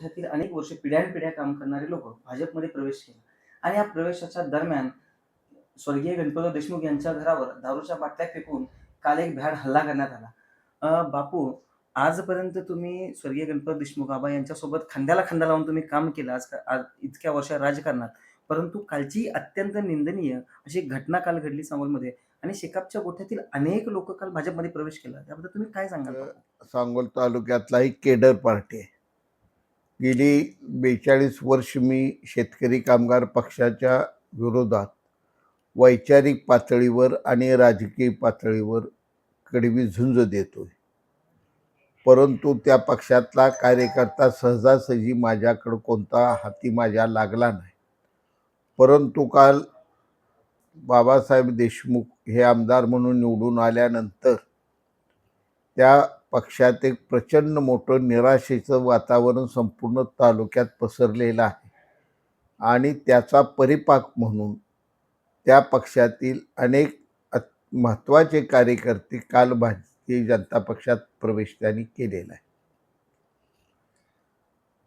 गोठ्यातील अनेक वर्ष पिढ्यानपिढ्या काम करणारे लोक भाजपमध्ये प्रवेश केला. आणि या प्रवेशाच्या दरम्यान स्वर्गीय गणपतराव देशमुख यांच्या घरावर दारूच्या बाटल्या फेकून काल एक भ्याड हल्ला करण्यात आला. बापू आजपर्यंत तुम्ही स्वर्गीय गणपत देशमुख बाबा यांच्यासोबत खांद्याला खांदा लावून तुम्ही काम केलं आज आज इतक्या वर्ष राजकारणात. परंतु कालची अत्यंत निंदनीय अशी घटना काल घडली सांगोलमध्ये आणि शेकापच्या गोठ्यातील अनेक लोक काल भाजपमध्ये प्रवेश केला. त्याबद्दल तुम्ही काय सांगाल? सांगोल तालुक्यातला एक केडर पार्टी आहे. गेली बेचाळीस वर्ष मी शेतकरी कामगार पक्षाच्या विरोधात वैचारिक पातळीवर आणि राजकीय पातळीवर कडवी झुंज देतो आहे परंतु त्या पक्षातला कार्यकर्ता सहजासहजी माझ्याकडं कोणता हाती माझ्या लागला नाही. परंतु काल बाबासाहेब देशमुख हे आमदार म्हणून निवडून आल्यानंतर त्या पक्षात एक प्रचंड मोठं निराशेचं वातावरण संपूर्ण तालुक्यात पसरलेलं आहे. आणि त्याचा परिपाक म्हणून त्या पक्षातील अनेक महत्त्वाचे कार्यकर्ते काल भारतीय जनता पक्षात प्रवेश त्यांनी केलेला आहे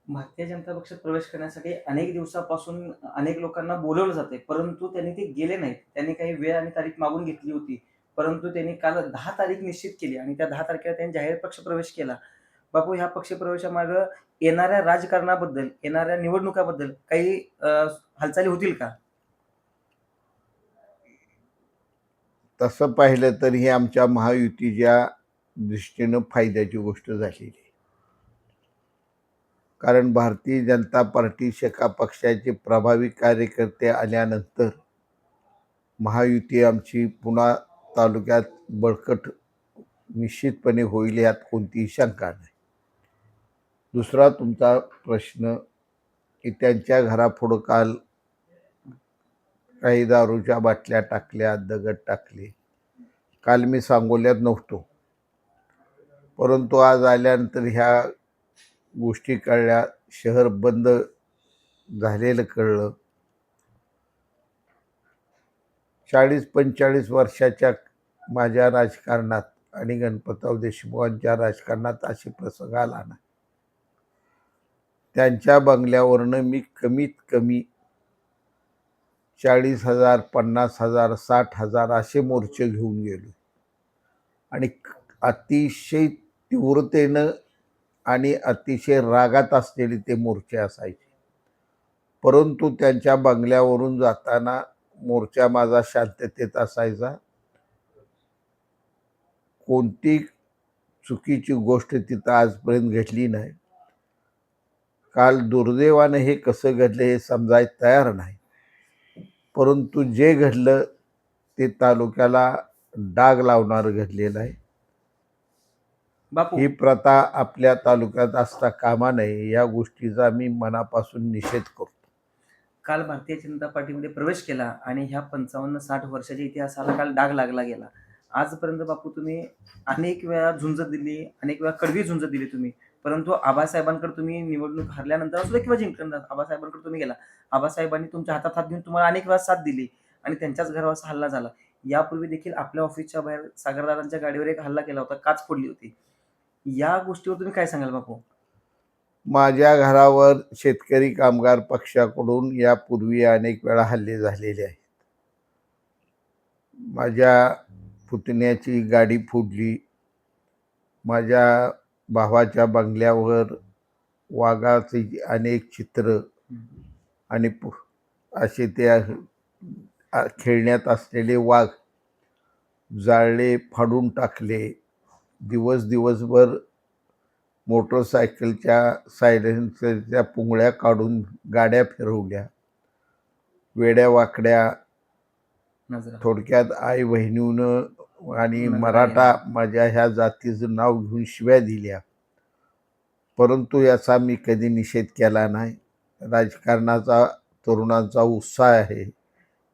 भारतीय जनता पक्षात प्रवेश करण्यासाठी अनेक दिवसापासून अनेक लोकांना बोलवलं जाते परंतु त्यांनी ते गेले नाहीत. त्यांनी काही वेळ आणि तारीख मागून घेतली होती. परंतु त्यांनी काल दहा तारीख निश्चित केली आणि त्या दहा तारखेला त्यांनी जाहीर पक्ष प्रवेश केला. बापू ह्या पक्ष प्रवेशामागं येणाऱ्या राजकारणाबद्दल येणाऱ्या निवडणुकाबद्दल काही हालचाली होतील का? तसं पाहिलं तर ही आमच्या महायुतीच्या दृष्टीनं फायद्याची गोष्ट झालेली कारण भारतीय जनता पार्टी शेका पक्षाचे प्रभावी कार्यकर्ते आल्यानंतर महायुती आमची पुन्हा तालुक्यात बळकट निश्चितपणे होईल यात कोणतीही शंका नाही. दुसरा तुमचा प्रश्न की त्यांच्या घरापुढं काल काही दारूच्या बाटल्या टाकल्या दगड टाकले. काल मी सांगोल्यात नव्हतो. परंतु आज आल्यानंतर ह्या गोष्टी कळल्या शहर बंद झालेलं कळलं. चाळीस पंचेचाळीस वर्षाच्या माझ्या राजकारणात आणि गणपतराव देशमुखांच्या राजकारणात असे प्रसंग आला ना. त्यांच्या बंगल्यावरनं मी कमीत कमी चाळीस हजार पन्नास हजार साठ हजार असे मोर्चे घेऊन गेलो. आणि अतिशय तीव्रतेनं आणि अतिशय रागात असलेले ते मोर्चे असायचे. परंतु त्यांच्या बंगल्यावरून जाताना मोर्चा माझा शांततेत असायचा. कोणती चुकीची गोष्ट तिथं आजपर्यंत घडली नाही. काल दुर्दैवानं हे कसं घडलं हे समजायला तयार नाही. परंतु जे घडलं ते तालुक्याला डाग लावणारं घडलेलं आहे. ही प्रथा आपल्या तालुक्यात असता कामा नये या गोष्टीचा मी मनापासून निषेध करतो. काल भारतीय जनता पार्टीमध्ये प्रवेश केला आणि ह्या पंचावन्न साठ वर्षाच्या इतिहासाला काल डाग लागला गेला. आजपर्यंत बापू तुम्ही अनेक वेळा झुंज दिली अनेक वेळा कडवी झुंज दिली तुम्ही. परंतु आबासाहेबांकडे तुम्ही निवडणूक हरल्यानंतर असू दे किंवा जिंकल्यानंतर आबासाहेबांकडे तुम्ही गेला. आबासाहेबांनी तुमच्या हातात हात घेऊन तुम्हाला अनेक वेळा साथ दिली आणि त्यांच्याच घरावर हल्ला झाला. यापूर्वी देखील आपल्या ऑफिसच्या बाहेर सागरदारांच्या गाडीवर एक हल्ला केला होता काच फोडली होती. या गोष्टीवर तुम्ही काय सांगाल बापू? माझ्या घरावर शेतकरी कामगार पक्षाकडून यापूर्वी अनेक वेळा हल्ले झालेले आहेत. माझ्या पुतण्याची गाडी फोडली. माझ्या भावाच्या बंगल्यावर वाघाचे अनेक चित्र आणि पु- असे ते खेळण्यात असलेले वाघ जाळले फाडून टाकले. दिवस दिवसभर मोटरसायकलच्या सायलेन्सरच्या पुंगळ्या काढून गाड्या फिरवल्या. वेड्या वाकड्या थोडक्यात आई बहिणीनं आणि मराठा माझ्या ह्या जातीचं नाव घेऊन शिव्या दिल्या. परंतु याचा मी कधी निषेध केला नाही. राजकारणाचा तरुणांचा उत्साह आहे.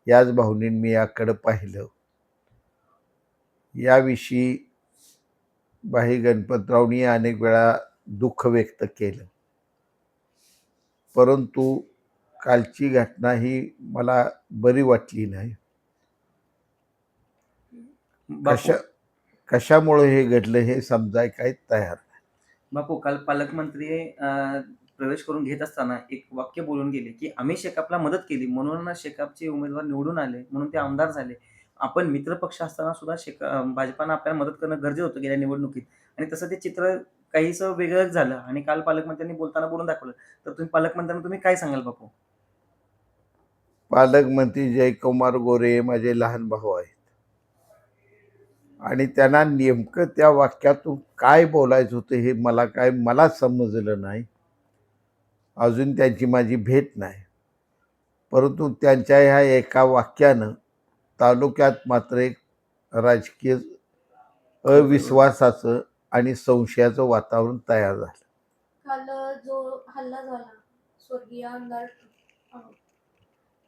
याच भावनेने मी याकडं पाहिलं. याविषयी भाई गणपतरावनी अनेक वेळा दुःख व्यक्त केलं. परंतु कालची घटना ही मला बरी वाटली नाही. कशा कशामुळे हे घडलं हे समजाय काही तयार नाही. बापू काल पालकमंत्री अं, प्रवेश करून घेत असताना एक वाक्य बोलून गेले की आम्ही शेकापला मदत केली म्हणून शेकापचे उमेदवार निवडून आले म्हणून ते आमदार झाले. आपण मित्रपक्ष असताना सुद्धा शेक भाजपानं आपल्याला मदत करणं गरजेचं होतं गेल्या निवडणुकीत. आणि तसं ते चित्र काहीसं वेगळंच झालं आणि काल पालकमंत्र्यांनी बोलताना बोलून दाखवलं. तर तुम्ही पालकमंत्र्यांना तुम्ही काय सांगाल बापू? पालकमंत्री जयकुमार गोरे माझे लहान भाऊ आहेत. आणि त्यांना नेमकं त्या वाक्यातून काय बोलायचं होतं हे मला काय मला समजलं नाही. अजून त्यांची माझी भेट नाही. परंतु त्यांच्या ह्या एका वाक्यानं तालुक्यात मात्र एक राजकीय अविश्वासाचं आणि संशयाचं वातावरण तयार झालं. काल जो हल्ला झाला स्वर्गीय आमदार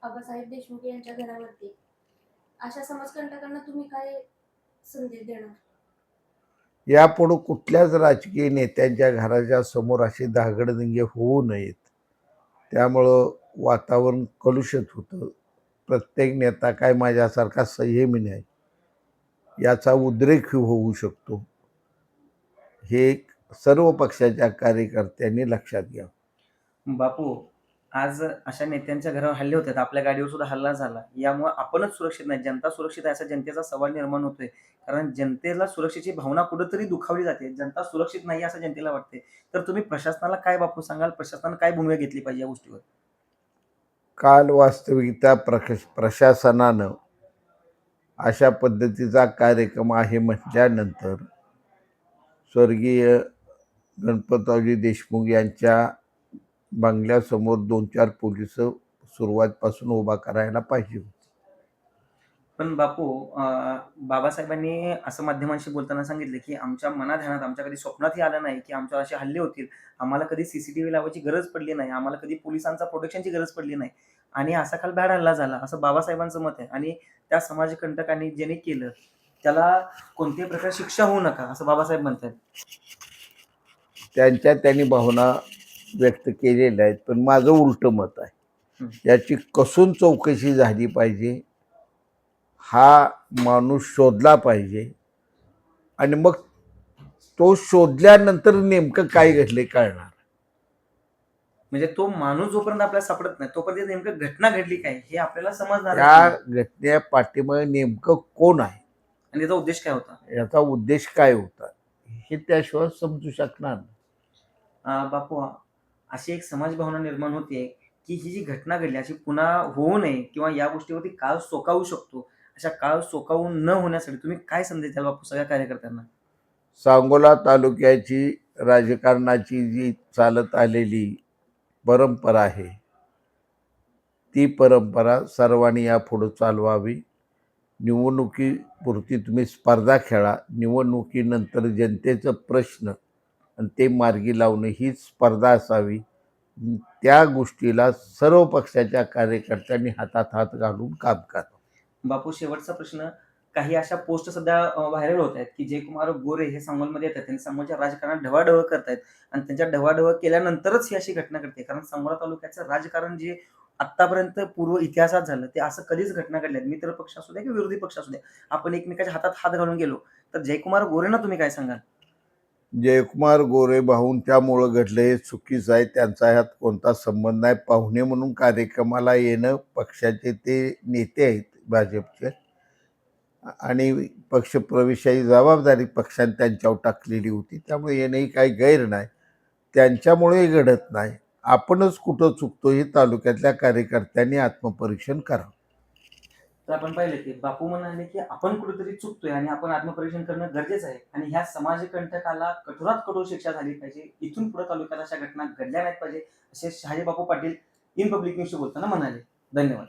आबासाहेब देशमुख यांच्या घरावरती अशा समाजकंटकांना तुम्ही काय संदेश देणार? यापुढं कुठल्याच राजकीय नेत्यांच्या घराच्या समोर असे धागडदिंगे होऊ नयेत. त्यामुळं वातावरण कलुषित होतं. प्रत्येक नेता काय माझ्यासारखा संयमी नाही. याचा उद्रेक होऊ शकतो. हे सर्व पक्षाच्या कार्यकर्त्यांनी लक्षात घ्यावं बापू आज अशा नेत्यांच्या घरावर हल्ले होते आपल्या गाडीवर सुद्धा हल्ला झाला. यामुळे आपणच सुरक्षित नाही. जनता सुरक्षित आहे असा जनतेचा सवाल निर्माण होतोय. कारण जनतेला सुरक्षेची भावना कुठंतरी दुखावली जाते. जनता सुरक्षित नाही असं जनतेला वाटते तर तुम्ही प्रशासनाला काय बापू सांगाल? प्रशासनानं काय भूमिका घेतली पाहिजे या गोष्टीवर? काल वास्तविकता प्रश प्रशासनानं अशा पद्धतीचा कार्यक्रम आहे म्हटल्यानंतर स्वर्गीय गणपतरावजी देशमुख यांच्या बंगल्यासमोर दोन चार पोलिसं सुरुवातपासून उभा करायला पाहिजे होते. पण बापू अं, बाबासाहेबांनी असं माध्यमांशी बोलताना सांगितलं की आमच्या मनात ध्यानात आमच्या कधी स्वप्नातही आलं नाही की आमच्यावर असे हल्ले होतील. आम्हाला कधी सीसीटीव्ही लावायची गरज पडली नाही. आम्हाला कधी पोलिसांचा प्रोटेक्शनची गरज पडली नाही. आणि असा काल बॅड हल्ला झाला. असं बाबासाहेबांचं मत आहे. आणि त्या समाजकंटकांनी ज्याने केलं त्याला कोणत्याही प्रकारे शिक्षा होऊ नका असं बाबासाहेब म्हणतात त्यांच्या त्यांनी भावना व्यक्त केलेल्या आहेत. पण माझं उलटं मत आहे. हं. याची कसून चौकशी झाली पाहिजे? हा माणूस शोधला पाहिजे. आणि मग तो शोधल्यानंतर नेमकं काय घडले कळणार. म्हणजे तो माणूस जोपर्यंत आपल्याला सापडत नाही तोपर्यंत नेमकं घटना घडली काय हे आपल्याला समजणार त्या. घटने पाठीमागे नेमकं कोण आहे? आणि त्याचा उद्देश काय होता? याचा उद्देश काय होता? हे त्याशिवाय समजू शकणार. अं, बापू अशी एक समाज भावना निर्माण होते की ही जी घटना घडली अशी पुन्हा होऊ नये किंवा या गोष्टीवरती काळ सोकावू शकतो अशा काळ सोकावून न होण्यासाठी तुम्ही काय संदेश द्याल बापू सगळ्या कार्यकर्त्यांना? सांगोला तालुक्याची राजकारणाची जी चालत आलेली परंपरा आहे ती परंपरा सर्वांनी यापुढं चालवावी. निवडणुकीपुरती तुम्ही स्पर्धा खेळा. निवडणुकीनंतर जनतेचं प्रश्न आणि ते मार्गी लावणं ही स्पर्धा असावी. त्या गोष्टीला सर्व पक्षाच्या कार्यकर्त्यांनी हातात हात घालून काम करावं बापू शेवटचा प्रश्न काही अशा पोस्ट सध्या व्हायरल होत आहेत की जयकुमार गोरे हे सांगोलमध्ये येतात. त्यांनी सांगोलच्या राजकारणात ढवाढवळ करतायत आणि त्यांच्या ढवाढवळ केल्यानंतरच ही अशी घटना घडते. कारण सांगोला तालुक्याचं राजकारण जे आतापर्यंत पूर्व इतिहासात झालं ते असं कधीच घटना घडल्या मित्र पक्ष असू द्या किंवा विरोधी पक्ष असू द्या आपण एकमेकाच्या हातात हात घालून गेलो तर जयकुमार गोरेंना तुम्ही काय सांगाल? जयकुमार गोरे भाऊन त्यामुळं घडलं हे चुकीचं आहे. त्यांचा ह्यात कोणता संबंध नाही. पाहुणे म्हणून कार्यक्रमाला येणं पक्षाचे ते नेते आहेत. भाजपचे. आणि पक्षप्रवेशाची जबाबदारी पक्षाने त्यांच्यावर टाकलेली होती. त्यामुळे येणंही काही गैर नाही. त्यांच्यामुळे घडत नाही. आपणच कुठं चुकतो हे तालुक्यातल्या कार्यकर्त्यांनी आत्मपरीक्षण करावं. तर आपण पाहिलं की बापू म्हणाले की आपण कुठेतरी चुकतोय आणि आपण आत्मपरीक्षण करणं गरजेचं आहे. आणि ह्या समाजकंटकाला कठोरात कठोर शिक्षा झाली पाहिजे. इथून पुढे तालुक्यात अशा घटना घडल्या नाहीत पाहिजे असे शहाजी बापू पाटील इन पब्लिक न्यूजशी बोलताना म्हणाले. धन्यवाद.